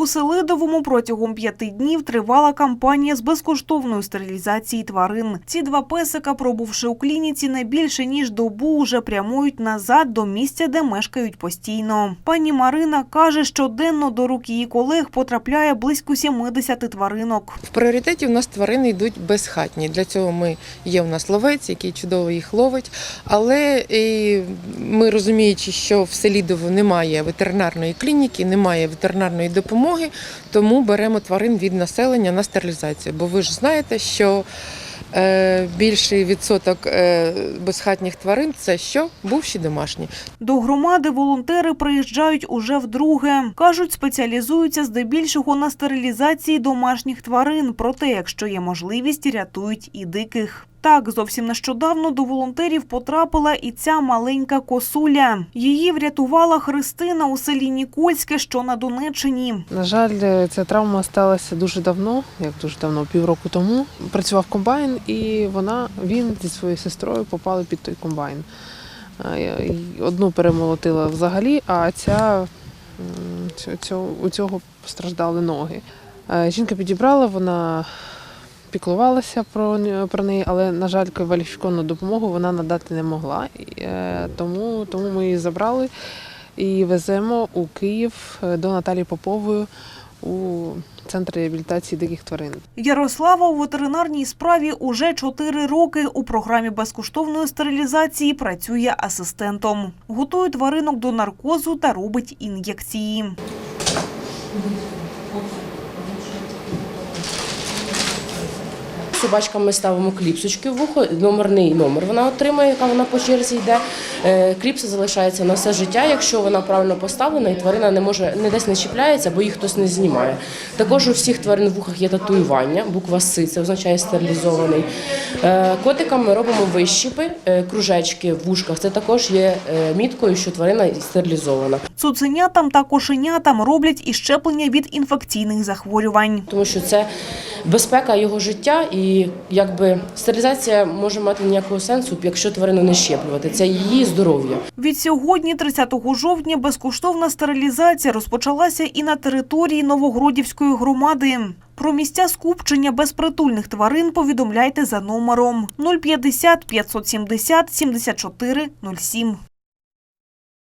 У Селидовому протягом п'яти днів тривала кампанія з безкоштовної стерилізації тварин. Ці два песика, пробувши у клініці не більше ніж добу, вже прямують назад до місця, де мешкають постійно. Пані Марина каже, щоденно до рук її колег потрапляє близько 70 тваринок. В пріоритеті у нас тварини йдуть безхатні. Для цього ми є у нас ловець, який чудово їх ловить. Але і ми розуміючи, що в Селідово немає ветеринарної клініки, немає ветеринарної допомоги, тому беремо тварин від населення на стерилізацію. Бо ви ж знаєте, що е, більший відсоток е, безхатніх тварин це що? Бувші домашні. До громади волонтери приїжджають уже вдруге. Кажуть, спеціалізуються здебільшого на стерилізації домашніх тварин. Проте, якщо є можливість, рятують і диких. Так, зовсім нещодавно до волонтерів потрапила і ця маленька косуля. Її врятувала Христина у селі Нікольське, що на Донеччині. На жаль, е, ця травма сталася дуже давно, як дуже давно, півроку тому. Працював комбайн, і вона, він зі своєю сестрою попали під той комбайн. Одну перемолотила взагалі, а ця у цього постраждали ноги. Е, Жінка підібрала, вона піклувалася про, про неї, але, на жаль, кваліфіковану допомогу вона надати не могла. Е, Тому, тому ми її забрали і веземо у Київ е, до Наталії Попової у центр реабілітації диких тварин. Ярослава у ветеринарній справі уже 4 роки. У програмі безкоштовної стерилізації працює асистентом. Готує тваринок до наркозу та робить ін'єкції. Собачкам ми ставимо кліпсочки в вухо, номерний номер вона отримає, яка вона по черзі йде. Е, Кліпса залишається на все життя, якщо вона правильно поставлена, і тварина не може не десь не чіпляється, бо їх хтось не знімає. Також у всіх тварин в вухах є татуювання, буква С, це означає стерилізований. Е, Котикам ми робимо вищіпи, е, кружечки в вушках. Це також є е, міткою, що тварина стерилізована. Цуценятам та кошенятам роблять і щеплення від інфекційних захворювань. тому що це безпека його життя, і якби стерилізація може мати ніякого сенсу, якщо тварину не щеплювати. Це її здоров'я. Від сьогодні, 30 жовтня, безкоштовна стерилізація розпочалася і на території Новогродівської громади. Про місця скупчення безпритульних тварин повідомляйте за номером 050 570 74 07.